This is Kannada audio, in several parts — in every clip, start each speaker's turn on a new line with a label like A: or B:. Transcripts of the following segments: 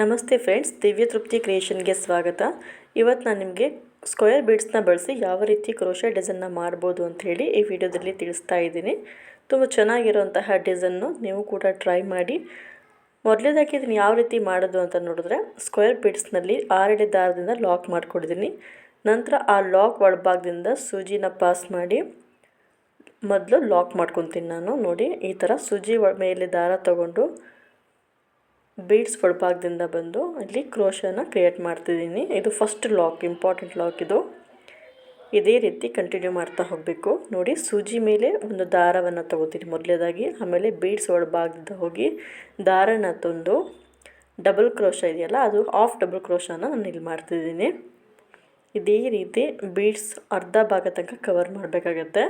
A: ನಮಸ್ತೆ ಫ್ರೆಂಡ್ಸ್, ದಿವ್ಯ ತೃಪ್ತಿ ಕ್ರಿಯೇಷನ್ಗೆ ಸ್ವಾಗತ. ಇವತ್ತು ನಾನು ನಿಮಗೆ ಸ್ಕ್ವೇರ್ ಬೀಡ್ಸ್ನ ಬಳಸಿ ಯಾವ ರೀತಿ ಕ್ರೋಶೆ ಡಿಸೈನ್ನ ಮಾಡ್ಬೋದು ಹೇಳಿ ಈ ವಿಡಿಯೋದಲ್ಲಿ ತಿಳಿಸ್ತಾ ಇದ್ದೀನಿ. ತುಂಬ ಚೆನ್ನಾಗಿರುವಂತಹ ಡಿಸೈನ್ನು ನೀವು ಕೂಡ ಟ್ರೈ ಮಾಡಿ. ಮೊದಲೇದಾಗಿ ಇದನ್ನು ಯಾವ ರೀತಿ ಮಾಡೋದು ಅಂತ ನೋಡಿದ್ರೆ, ಸ್ಕ್ವೇರ್ ಬೀಡ್ಸ್ನಲ್ಲಿ ಆರಡಿ ದಾರದಿಂದ ಲಾಕ್ ಮಾಡಿಕೊಡಿದ್ದೀನಿ. ನಂತರ ಆ ಲಾಕ್ ಒಳಭಾಗದಿಂದ ಸೂಜಿನ ಪಾಸ್ ಮಾಡಿ ಮೊದಲು ಲಾಕ್ ಮಾಡ್ಕೊತೀನಿ ನಾನು. ನೋಡಿ, ಈ ಥರ ಸೂಜಿ ಮೇಲೆ ದಾರ ತಗೊಂಡು ಬೀಡ್ಸ್ ಒಳಭಾಗದಿಂದ ಬಂದು ಇಲ್ಲಿ ಕ್ರೋಶನ ಕ್ರಿಯೇಟ್ ಮಾಡ್ತಿದ್ದೀನಿ. ಇದು ಫಸ್ಟ್ ಲಾಕ್ ಇಂಪಾರ್ಟೆಂಟ್ ಲಾಕ್ ಇದು. ಇದೇ ರೀತಿ ಕಂಟಿನ್ಯೂ ಮಾಡ್ತಾ ಹೋಗಬೇಕು. ನೋಡಿ, ಸೂಜಿ ಮೇಲೆ ಒಂದು ದಾರವನ್ನು ತಗೋತೀನಿ ಮೊದಲೇದಾಗಿ. ಆಮೇಲೆ ಬೀಡ್ಸ್ ಒಳಭಾಗದಿಂದ ಹೋಗಿ ದಾರನ ತಂದು ಡಬಲ್ ಕ್ರೋಶ ಇದೆಯಲ್ಲ, ಅದು ಆಫ್ ಡಬಲ್ ಕ್ರೋಶನ ನಾನು ಇಲ್ಲಿ ಮಾಡ್ತಿದ್ದೀನಿ. ಇದೇ ರೀತಿ ಬೀಡ್ಸ್ ಅರ್ಧ ಭಾಗ ತನಕ ಕವರ್ ಮಾಡಬೇಕಾಗತ್ತೆ.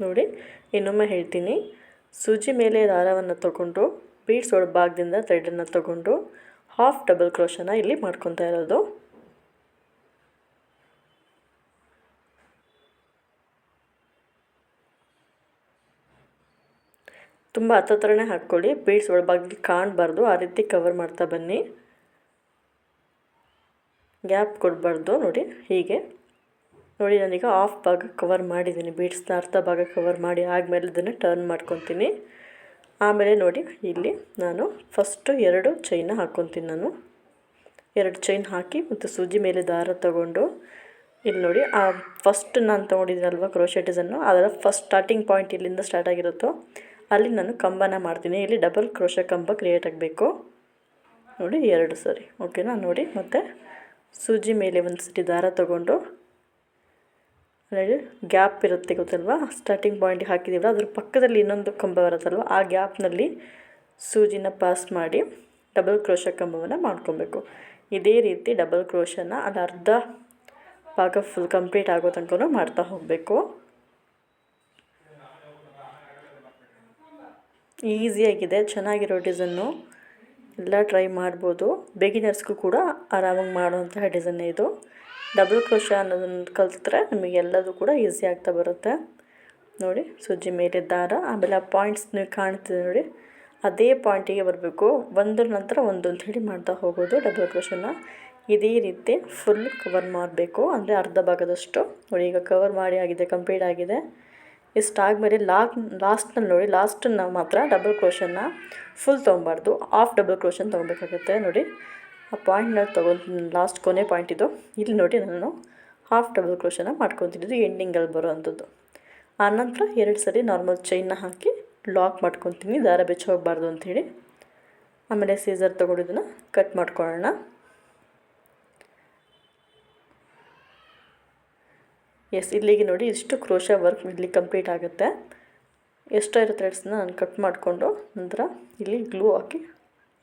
A: ನೋಡಿ, ಇನ್ನೊಮ್ಮೆ ಹೇಳ್ತೀನಿ. ಸೂಜಿ ಮೇಲೆ ದಾರವನ್ನು ತಗೊಂಡು, ಬೀಡ್ಸ್ ಒಳಭಾಗದಿಂದ ಥ್ರೆಡನ್ನು ತಗೊಂಡು ಹಾಫ್ ಡಬಲ್ ಕ್ರೋಶನ ಇಲ್ಲಿ ಮಾಡ್ಕೊತಾ ಇರೋದು. ತುಂಬ ಹತ್ತತ್ರನೇ ಹಾಕ್ಕೊಳ್ಳಿ. ಬೀಡ್ಸ್ ಒಳಭಾಗದಲ್ಲಿ ಕಾಣಬಾರ್ದು. ಆ ರೀತಿ ಕವರ್ ಮಾಡ್ತಾ ಬನ್ನಿ. ಗ್ಯಾಪ್ ಕೊಡಬಾರ್ದು. ನೋಡಿ, ಹೀಗೆ. ನೋಡಿ ನಾನೀಗ ಆಫ್ ಭಾಗ ಕವರ್ ಮಾಡಿದ್ದೀನಿ ಬೀಡ್ಸ್ನ ಅರ್ಧ ಭಾಗ ಕವರ್ ಮಾಡಿ ಆದಮೇಲೆ ಇದನ್ನು ಟರ್ನ್ ಮಾಡ್ಕೊತೀನಿ. ಆಮೇಲೆ ನೋಡಿ, ಇಲ್ಲಿ ನಾನು ಫಸ್ಟು ಎರಡು ಚೈನ ಹಾಕ್ಕೊತೀನಿ ನಾನು. ಎರಡು ಚೈನ್ ಹಾಕಿ ಮತ್ತು ಸೂಜಿ ಮೇಲೆ ದಾರ ತಗೊಂಡು, ಇಲ್ಲಿ ನೋಡಿ, ಆ ಫಸ್ಟ್ ನಾನು ತೊಗೊಂಡಿದ್ದೀನಲ್ವ ಕ್ರೋಶೆ ಡಿಸನ್ನು ಅದರ ಫಸ್ಟ್ ಸ್ಟಾರ್ಟಿಂಗ್ ಪಾಯಿಂಟ್ ಇಲ್ಲಿಂದ ಸ್ಟಾರ್ಟ್ ಆಗಿರುತ್ತೋ, ಅಲ್ಲಿ ನಾನು ಕಂಬನ ಮಾಡ್ತೀನಿ. ಇಲ್ಲಿ ಡಬಲ್ ಕ್ರೋಶ ಕಂಬ ಕ್ರಿಯೇಟ್ ಆಗಬೇಕು. ನೋಡಿ, ಎರಡು ಸರಿ. ಓಕೆನಾ ನೋಡಿ, ಮತ್ತು ಸೂಜಿ ಮೇಲೆ ಒಂದು ಸತಿ ದಾರ ತಗೊಂಡು ಗ್ಯಾಪ್ ಇರುತ್ತೆ ಗೊತ್ತಲ್ವ? ಸ್ಟಾರ್ಟಿಂಗ್ ಪಾಯಿಂಟಿಗೆ ಹಾಕಿದ್ದೀವಲ್ಲ ಅದ್ರ ಪಕ್ಕದಲ್ಲಿ ಇನ್ನೊಂದು ಕಂಬ ಬರುತ್ತಲ್ವ, ಆ ಗ್ಯಾಪ್ನಲ್ಲಿ ಸೂಜಿನ ಪಾಸ್ ಮಾಡಿ ಡಬಲ್ ಕ್ರೋಶ ಕಂಬವನ್ನು ಮಾಡ್ಕೊಬೇಕು. ಇದೇ ರೀತಿ ಡಬಲ್ ಕ್ರೋಶನ ಅದು ಅರ್ಧ ಭಾಗ ಫುಲ್ ಕಂಪ್ಲೀಟ್ ಆಗೋ ತನಕ ಮಾಡ್ತಾ ಹೋಗಬೇಕು. ಈಸಿಯಾಗಿದೆ ಚೆನ್ನಾಗಿರೋ ಡಿಸೈನು ಎಲ್ಲ ಟ್ರೈ ಮಾಡ್ಬೋದು. ಬಿಗಿನರ್ಸ್ಗೂ ಕೂಡ ಆರಾಮಾಗಿ ಮಾಡುವಂತಹ ಡಿಸೈನ್ ಇದು. ಡಬಲ್ ಕ್ರೋಶ ಅನ್ನೋದನ್ನು ಕಲಿತ್ರೆ ನಿಮಗೆಲ್ಲದೂ ಕೂಡ ಈಸಿ ಆಗ್ತಾ ಬರುತ್ತೆ. ನೋಡಿ, ಸುಜ್ಜಿ ಮೇಲೆ ದಾರ, ಆಮೇಲೆ ಆ ಪಾಯಿಂಟ್ಸ್ ನೀವು ಕಾಣ್ತಿದೆ ನೋಡಿ. ಅದೇ ಪಾಯಿಂಟಿಗೆ ಬರಬೇಕು. ಒಂದ್ರ ನಂತರ ಒಂದು ಅಂತ ಹೇಳಿ ಮಾಡ್ತಾ ಹೋಗೋದು ಡಬಲ್ ಕ್ರೋಶನ ಇದೇ ರೀತಿ ಫುಲ್ ಕವರ್ ಮಾಡಬೇಕು. ಅಂದರೆ ಅರ್ಧ ಭಾಗದಷ್ಟು. ನೋಡಿ, ಈಗ ಕವರ್ ಮಾಡಿ ಆಗಿದೆ ಕಂಪ್ಲೀಟ್ ಆಗಿದೆ. ಇಷ್ಟಾಗ್ಮೇಲೆ ಲಾಕ್ ಲಾಸ್ಟ್ನಲ್ಲಿ ನೋಡಿ ಲಾಸ್ಟನ್ನು ಮಾತ್ರ ಡಬಲ್ ಕ್ರೋಶನ್ನ ಫುಲ್ ತೊಗೊಬಾರ್ದು. ಆಫ್ ಡಬಲ್ ಕ್ರೋಶನ್ ತೊಗೊಬೇಕಾಗುತ್ತೆ ನೋಡಿ. ಆ ಪಾಯಿಂಟ್ನ ತೊಗೊಂಡು ಲಾಸ್ಟ್ ಕೊನೆ ಪಾಯಿಂಟ್ ಇದು. ಇಲ್ಲಿ ನೋಡಿ ನಾನು ಹಾಫ್ ಡಬಲ್ ಕ್ರೋಶನ ಮಾಡ್ಕೊತಿದ್ದು ಎಂಡಿಂಗಲ್ಲಿ ಬರೋ ಅಂಥದ್ದು ಆನಂತರ ಎರಡು ಸರಿ ನಾರ್ಮಲ್ ಚೈನ್ನ ಹಾಕಿ ಲಾಕ್ ಮಾಡ್ಕೊತೀನಿ, ದಾರ ಬೆಚ್ಚ ಹೋಗಬಾರ್ದು ಅಂಥೇಳಿ ಆಮೇಲೆ ಸೀಸರ್ ತೊಗೊಂಡಿದ್ದನ್ನು ಕಟ್ ಮಾಡ್ಕೊಳ್ಳೋಣ. ಎಸ್ ಇಲ್ಲಿಗೆ ನೋಡಿ ಇಷ್ಟು ಕ್ರೋಶ ವರ್ಕ್ ಇಲ್ಲಿ ಕಂಪ್ಲೀಟ್ ಆಗುತ್ತೆ. ಎಷ್ಟೋ ಇರೋ ಥ್ರೆಡ್ಸ್ನ ನಾನು ಕಟ್ ಮಾಡಿಕೊಂಡು ನಂತರ ಇಲ್ಲಿ ಗ್ಲೂ ಹಾಕಿ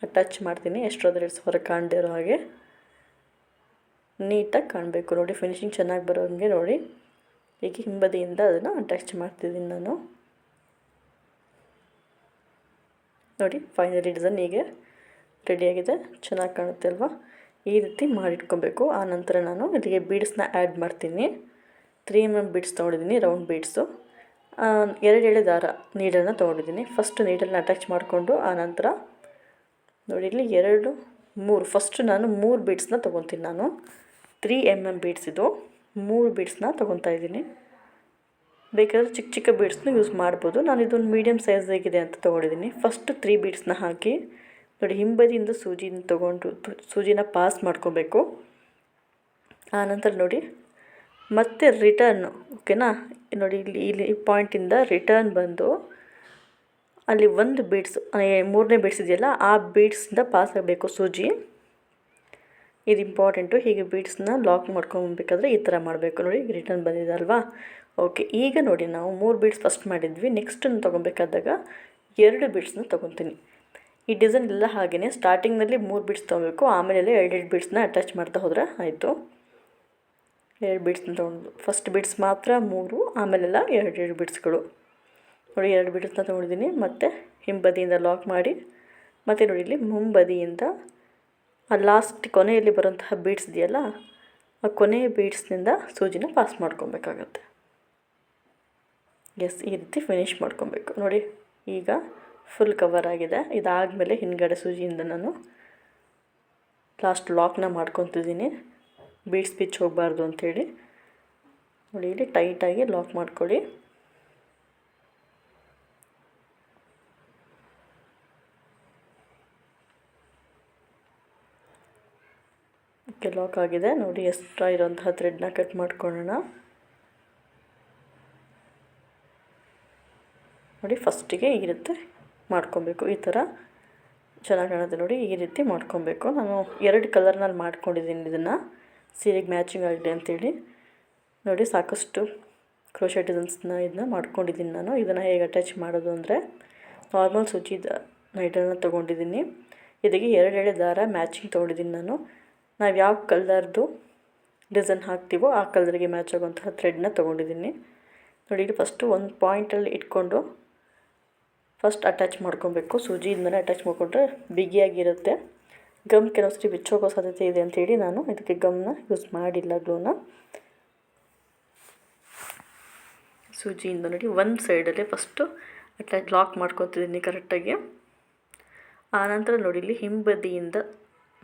A: ಅಟ್ಯಾಚ್ ಮಾಡ್ತೀನಿ ಎಷ್ಟೋ ಇಟ್ಸ್ ಹೊರಗೆ ಇರೋ ಹಾಗೆ. ನೀಟಾಗಿ ಕಾಣಬೇಕು ನೋಡಿ ಫಿನಿಶಿಂಗ್ ಚೆನ್ನಾಗಿ ಬರೋ ಹಾಗೆ ನೋಡಿ. ಈಗ ಹಿಂಬದಿಯಿಂದ ಅದನ್ನು ಅಟ್ಯಾಚ್ ಮಾಡ್ತಿದ್ದೀನಿ ನಾನು. ನೋಡಿ ಫೈನಲಿ ಡಿಸೈನ್ ಹೀಗೆ ರೆಡಿಯಾಗಿದೆ ಚೆನ್ನಾಗಿ ಕಾಣುತ್ತೆ ಅಲ್ವಾ? ಈ ರೀತಿ ಮಾಡಿಟ್ಕೊಬೇಕು. ಆ ನಂತರ ನಾನು ಇಲ್ಲಿಗೆ ಬೀಡ್ಸ್ನ ಆ್ಯಡ್ ಮಾಡ್ತೀನಿ. ತ್ರೀ ಎಂ ಎಂ ಬೀಡ್ಸ್ ತೊಗೊಂಡಿದ್ದೀನಿ ರೌಂಡ್ ಬೀಡ್ಸು ಎರಡೆರಡು ದಾರ ನೀಡನ್ನು ತೊಗೊಂಡಿದ್ದೀನಿ. ಫಸ್ಟ್ ನೀಡಲನ್ನ ಅಟ್ಯಾಚ್ ಮಾಡಿಕೊಂಡು ಆನಂತರ ನೋಡಿ ಇಲ್ಲಿ ಎರಡು, ಮೂರು. ಫಸ್ಟ್ ನಾನು ಮೂರು ಬೀಡ್ಸ್ನ ತೊಗೊತೀನಿ ನಾನು. ತ್ರೀ ಎಂ ಎಂ ಬೀಡ್ಸ್ ಇದು. ಮೂರು ಬೀಡ್ಸ್ನ ತೊಗೊತಾ ಇದ್ದೀನಿ. ಬೇಕಾದ್ರೆ ಚಿಕ್ಕ ಚಿಕ್ಕ ಬೀಡ್ಸ್ನ ಯೂಸ್ ಮಾಡ್ಬೋದು. ನಾನು ಇದೊಂದು ಮೀಡಿಯಮ್ ಆಗಿದೆ ಅಂತ ತೊಗೊಂಡಿದ್ದೀನಿ. ಫಸ್ಟ್ ತ್ರೀ ಬೀಡ್ಸ್ನ ಹಾಕಿ, ನೋಡಿ ಹಿಂಬದಿಯಿಂದ ಸೂಜಿನ ತೊಗೊಂಡು, ಸೂಜಿನ ಪಾಸ್ ಮಾಡ್ಕೊಬೇಕು. ಆನಂತರ ನೋಡಿ, ಮತ್ತೆ ರಿಟರ್ನ್ ಓಕೆನಾ ನೋಡಿ ಇಲ್ಲಿ ಇಲ್ಲಿ ಪಾಯಿಂಟಿಂದ ರಿಟರ್ನ್ ಬಂದು ಅಲ್ಲಿ ಒಂದು ಬೀಡ್ಸ್ ಮೂರನೇ ಬೀಡ್ಸ್ ಇದೆಯಲ್ಲ, ಆ ಬೀಡ್ಸಿಂದ ಪಾಸ್ ಆಗಬೇಕು. ಸೂಜಿ, ಇದು ಇಂಪಾರ್ಟೆಂಟು ಹೀಗೆ ಬೀಡ್ಸ್ನ ಲಾಕ್ ಮಾಡ್ಕೊಬೇಕಾದ್ರೆ ಈ ಥರ ಮಾಡಬೇಕು. ನೋಡಿ ರಿಟರ್ನ್ ಬಂದಿದೆ ಅಲ್ವಾ? ಓಕೆ ಈಗ ನೋಡಿ, ನಾವು ಮೂರು ಬೀಡ್ಸ್ ಫಸ್ಟ್ ಮಾಡಿದ್ವಿ. ನೆಕ್ಸ್ಟನ್ನು ತೊಗೊಬೇಕಾದಾಗ ಎರಡು ಬೀಡ್ಸ್ನ ತೊಗೊತೀನಿ. ಈ ಡಿಸೈನ್ ಎಲ್ಲ ಹಾಗೆಯೇ ಸ್ಟಾರ್ಟಿಂಗ್ನಲ್ಲಿ ಮೂರು ಬೀಡ್ಸ್ ತೊಗೊಬೇಕು, ಆಮೇಲೆ ಎರಡೆರಡು ಬೀಡ್ಸ್ನ ಅಟ್ಯಾಚ್ ಮಾಡ್ತಾ ಹೋದರೆ ಆಯಿತು. ಎರಡು ಬೀಡ್ಸ್ನ ತೊಗೊಂಡು ಫಸ್ಟ್ ಬೀಡ್ಸ್ ಮಾತ್ರ ಮೂರು ಆಮೇಲೆಲ್ಲ ಎರಡೆರಡು ಎರಡು ಬೀಡ್ಸ್ಗಳು ನೋಡಿ, ಎರಡು ಬೀಡ್ಸ್ನ ತೊಗೊಂಡಿದ್ದೀನಿ. ಮತ್ತು ಹಿಂಬದಿಯಿಂದ ಲಾಕ್ ಮಾಡಿ, ಮತ್ತು ನೋಡಿ, ಇಲ್ಲಿ ಮುಂಬದಿಯಿಂದ ಆ ಲಾಸ್ಟ್ ಕೊನೆಯಲ್ಲಿ ಬರುವಂತಹ ಬೀಡ್ಸ್ ಇದೆಯಲ್ಲ, ಆ ಕೊನೆಯ ಬೀಡ್ಸ್ನಿಂದ ಸೂಜಿನ ಪಾಸ್ ಮಾಡ್ಕೊಬೇಕಾಗತ್ತೆ. ಎಸ್ ಈ ರೀತಿ ಫಿನಿಶ್ ಮಾಡ್ಕೊಬೇಕು. ನೋಡಿ, ಈಗ ಫುಲ್ ಕವರ್ ಆಗಿದೆ. ಇದಾದಮೇಲೆ ಹಿಂದ್ಗಡೆ ಸೂಜಿಯಿಂದ ನಾನು ಲಾಸ್ಟ್ ಲಾಕ್ನ ಮಾಡ್ಕೊತಿದ್ದೀನಿ. ಬೀಡ್ಸ್ ಬಿಚ್ಚಿ ಹೋಗಬಾರ್ದು ಅಂಥೇಳಿ ನೋಡಿ, ಇಲ್ಲಿ ಟೈಟಾಗಿ ಲಾಕ್ ಮಾಡ್ಕೊಳ್ಳಿ. ಓಕೆ ಲಾಕ್ ಆಗಿದೆ. ನೋಡಿ ಎಕ್ಸ್ಟ್ರಾ ಇರೋಂತಹ ಥ್ರೆಡ್ನ ಕಟ್ ಮಾಡ್ಕೊಳ್ಳೋಣ. ನೋಡಿ ಫಸ್ಟಿಗೆ ಈ ರೀತಿ ಮಾಡ್ಕೊಬೇಕು. ಈ ಥರ ಚೆನ್ನಾಗಿ ಕಾಣುತ್ತೆ ನೋಡಿ, ಈ ರೀತಿ ಮಾಡ್ಕೊಬೇಕು. ನಾನು ಎರಡು ಕಲರ್ನಲ್ಲಿ ಮಾಡ್ಕೊಂಡಿದ್ದೀನಿ ಇದನ್ನು. ಸೀರೆಗೆ ಮ್ಯಾಚಿಂಗ್ ಆಗಲಿ ಅಂತೇಳಿ. ನೋಡಿ, ಸಾಕಷ್ಟು ಕ್ರೋಶೆ ಡಿಸೈನ್ಸ್ನ ಇದನ್ನ ಮಾಡ್ಕೊಂಡಿದ್ದೀನಿ ನಾನು. ಇದನ್ನು ಹೇಗೆ ಅಟ್ಯಾಚ್ ಮಾಡೋದು ಅಂದರೆ ನಾರ್ಮಲ್ ಸುಚಿದ ನೈಟನ್ನು ತೊಗೊಂಡಿದ್ದೀನಿ. ಇದಕ್ಕೆ ಎರಡೆರಡು ದಾರ ಮ್ಯಾಚಿಂಗ್ ತೊಗೊಂಡಿದ್ದೀನಿ ನಾನು. ನಾವು ಯಾವ ಕಲರ್ದು ಡಿಸೈನ್ ಹಾಕ್ತೀವೋ ಆ ಕಲರ್ಗೆ ಮ್ಯಾಚ್ ಆಗುವಂತಹ ಥ್ರೆಡ್ನ ತೊಗೊಂಡಿದ್ದೀನಿ. ನೋಡಿ ಇಲ್ಲಿ ಫಸ್ಟು ಒಂದು ಪಾಯಿಂಟಲ್ಲಿ ಇಟ್ಕೊಂಡು ಫಸ್ಟ್ ಅಟ್ಯಾಚ್ ಮಾಡ್ಕೊಬೇಕು. ಸೂಜಿಯಿಂದಲೇ ಅಟ್ಯಾಚ್ ಮಾಡಿಕೊಂಡ್ರೆ ಬಿಗಿಯಾಗಿರುತ್ತೆ ಗಮ್ ಕೆಲವೊಂದ್ಸರಿ ಬಿಚ್ಚೋಗೋ ಸಾಧ್ಯತೆ ಇದೆ ಅಂಥೇಳಿ ನಾನು ಇದಕ್ಕೆ ಗಮ್ನ ಯೂಸ್ ಮಾಡಿಲ್ಲ ಗ್ಲೂನ ಸೂಜಿಯಿಂದ ನೋಡಿ, ಒಂದು ಸೈಡಲ್ಲೇ ಫಸ್ಟು ಅಟ್ಯಾಚ್ ಲಾಕ್ ಮಾಡ್ಕೊತಿದ್ದೀನಿ ಕರೆಕ್ಟಾಗಿ ಆನಂತರ ನೋಡಿ, ಇಲ್ಲಿ ಹಿಂಬದಿಯಿಂದ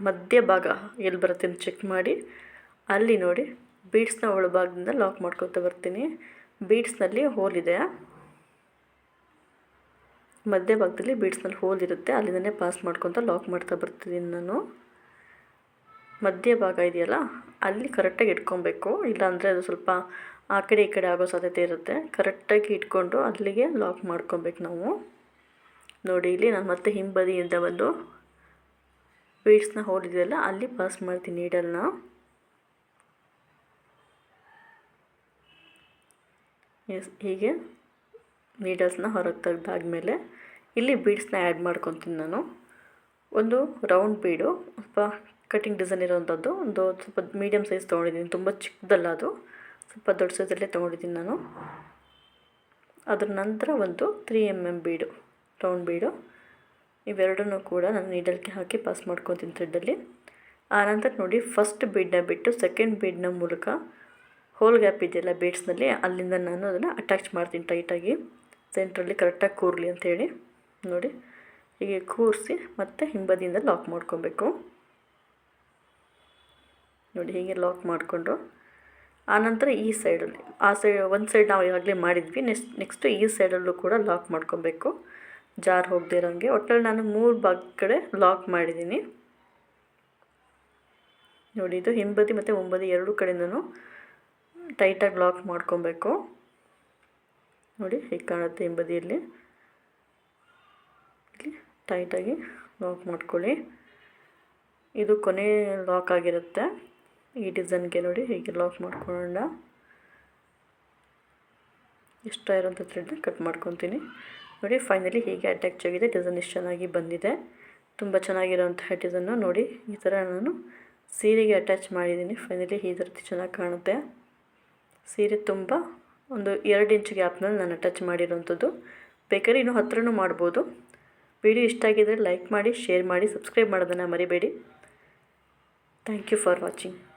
A: ಮಧ್ಯ ಭಾಗ ಎಲ್ಲಿ ಬರುತ್ತೆ ಅಂತ ಚೆಕ್ ಮಾಡಿ. ಅಲ್ಲಿ ನೋಡಿ ಬೀಡ್ಸ್ನ ಒಳಭಾಗದಿಂದ ಲಾಕ್ ಮಾಡ್ಕೊತಾ ಬರ್ತೀನಿ. ಬೀಡ್ಸ್ನಲ್ಲಿ ಹೋಲ್ ಇದೆ. ಮಧ್ಯ ಭಾಗದಲ್ಲಿ ಬೀಡ್ಸ್ನಲ್ಲಿ ಹೋಲ್ ಇರುತ್ತೆ. ಅಲ್ಲಿಂದನೇ ಪಾಸ್ ಮಾಡ್ಕೊತ ಲಾಕ್ ಮಾಡ್ತಾ ಬರ್ತಿದ್ದೀನಿ ನಾನು. ಮಧ್ಯ ಭಾಗ ಇದೆಯಲ್ಲ, ಅಲ್ಲಿ ಕರೆಕ್ಟಾಗಿ ಇಟ್ಕೊಬೇಕು. ಇಲ್ಲಾಂದರೆ ಅದು ಸ್ವಲ್ಪ ಆ ಕಡೆ ಈ ಕಡೆ ಆಗೋ ಸಾಧ್ಯತೆ ಇರುತ್ತೆ. ಕರೆಕ್ಟಾಗಿ ಇಟ್ಕೊಂಡು ಅಲ್ಲಿಗೆ ಲಾಕ್ ಮಾಡ್ಕೊಬೇಕು ನಾವು. ನೋಡಿ, ಇಲ್ಲಿ ನಾನು ಮತ್ತೆ ಹಿಂಬದಿಯಿಂದ ಬಂದು ಬೀಡ್ಸ್ನ ಹೋಲ್ ಇದೆಯಲ್ಲ, ಅಲ್ಲಿ ಪಾಸ್ ಮಾಡ್ತೀನಿ ನೀಡಲ್ನ ಎಸ್ ಹೀಗೆ ನೀಡಲ್ಸ್ನ ಹೊರಗೆ ತೆಗೆದಾದ್ಮೇಲೆ ಇಲ್ಲಿ ಬೀಡ್ಸ್ನ ಆ್ಯಡ್ ಮಾಡ್ಕೊತೀನಿ ನಾನು. ಒಂದು ರೌಂಡ್ ಬೀಡು ಸ್ವಲ್ಪ ಕಟಿಂಗ್ ಡಿಸೈನ್ ಇರೋವಂಥದ್ದು ಒಂದು ಸ್ವಲ್ಪ ಮೀಡಿಯಮ್ ಸೈಜ್ ತೊಗೊಂಡಿದ್ದೀನಿ, ತುಂಬ ಚಿಕ್ಕದಲ್ಲ ಅದು. ಸ್ವಲ್ಪ ದೊಡ್ಡ ಸೈಜಲ್ಲೇ ತೊಗೊಂಡಿದ್ದೀನಿ ನಾನು. ಅದರ ನಂತರ ಒಂದು three M M bead round bead ಇವೆರಡನ್ನೂ ಕೂಡ ನಾನು ನೀಡಲ್ಗೆ ಹಾಕಿ ಪಾಸ್ ಮಾಡ್ಕೊತೀನಿ ಥ್ರೆಡ್ಡಲ್ಲಿ ಆನಂತರ ನೋಡಿ ಫಸ್ಟ್ ಬೀಡನ್ನ ಬಿಟ್ಟು ಸೆಕೆಂಡ್ ಬೀಡ್ನ ಮೂಲಕ ಹೋಲ್ ಗ್ಯಾಪ್ ಇದೆಯಲ್ಲ ಬೀಡ್ಸ್ನಲ್ಲಿ ಅಲ್ಲಿಂದ ನಾನು ಅದನ್ನು ಅಟ್ಯಾಚ್ ಮಾಡ್ತೀನಿ ಟೈಟಾಗಿ ಸೆಂಟ್ರಲ್ಲಿ ಕರೆಕ್ಟಾಗಿ ಕೂರಲಿ ಅಂಥೇಳಿ ನೋಡಿ, ಹೀಗೆ ಕೂರಿಸಿ ಮತ್ತು ಹಿಂಬದಿಯಿಂದ ಲಾಕ್ ಮಾಡ್ಕೊಬೇಕು. ನೋಡಿ, ಹೀಗೆ ಲಾಕ್ ಮಾಡಿಕೊಂಡು. ಆನಂತರ ಈ ಸೈಡಲ್ಲಿ ಆ ಸೈಡ್ ಒಂದು ಸೈಡ್ ನಾವು ಈಗಾಗಲೇ ಮಾಡಿದ್ವಿ ನೆಕ್ಸ್ಟ್ ನೆಕ್ಸ್ಟು ಈ ಸೈಡಲ್ಲೂ ಕೂಡ ಲಾಕ್ ಮಾಡ್ಕೊಬೇಕು. ಜಾರ್ ಹೋಗದಿರೋಂಗೆ. ಒಟ್ಟಲ್ಲಿ ನಾನು ಮೂರು ಭಾಗ ಕಡೆ ಲಾಕ್ ಮಾಡಿದ್ದೀನಿ. ನೋಡಿ, ಇದು ಹಿಂಬದಿ ಮತ್ತು ಒಂಬದಿ ಎರಡು ಕಡೆಯಿಂದನೂ ಟೈಟಾಗಿ ಲಾಕ್ ಮಾಡ್ಕೊಬೇಕು. ನೋಡಿ ಈಗ ಕಾಣುತ್ತೆ ಹಿಂಬದಿಯಲ್ಲಿ ಇಲ್ಲಿ. ಟೈಟಾಗಿ ಲಾಕ್ ಮಾಡ್ಕೊಳ್ಳಿ. ಇದು ಕೊನೆ ಲಾಕ್ ಆಗಿರುತ್ತೆ. ಈ ಡಿಸೈನ್ಗೆ ನೋಡಿ, ಹೀಗೆ ಲಾಕ್ ಮಾಡ್ಕೊಳ್ಳೋಣ. ಇಷ್ಟ ಇರೋಂಥ ಥ್ರೆಡ್ನ ಕಟ್ ಮಾಡ್ಕೊತೀನಿ. ನೋಡಿ ಫೈನಲಿ ಹೀಗೆ ಅಟ್ಯಾಚ್ ಆಗಿದೆ ಡಿಸೈನ್ ಇಷ್ಟು ಚೆನ್ನಾಗಿ ಬಂದಿದೆ. ತುಂಬ ಚೆನ್ನಾಗಿರೋಂತಹ ಡಿಸೈನು ನೋಡಿ, ಈ ಥರ ನಾನು ಸೀರೆಗೆ ಅಟ್ಯಾಚ್ ಮಾಡಿದ್ದೀನಿ. ಫೈನಲಿ ಈ ರೀತಿ ಚೆನ್ನಾಗಿ ಕಾಣುತ್ತೆ. ಸೀರೆ ತುಂಬ ಒಂದು ಎರಡು ಇಂಚ್ ಗ್ಯಾಪ್ನಲ್ಲಿ ನಾನು ಅಟ್ಯಾಚ್ ಮಾಡಿರೋಂಥದ್ದು ಬೇಕಾದ್ರೆ ಇನ್ನೂ ಹತ್ರನೂ ಮಾಡ್ಬೋದು. ವಿಡಿಯೋ ಇಷ್ಟ ಆಗಿದ್ದರೆ ಲೈಕ್ ಮಾಡಿ ಶೇರ್ ಮಾಡಿ ಸಬ್ಸ್ಕ್ರೈಬ್ ಮಾಡೋದನ್ನು ಮರಿಬೇಡಿ. Thank you for watching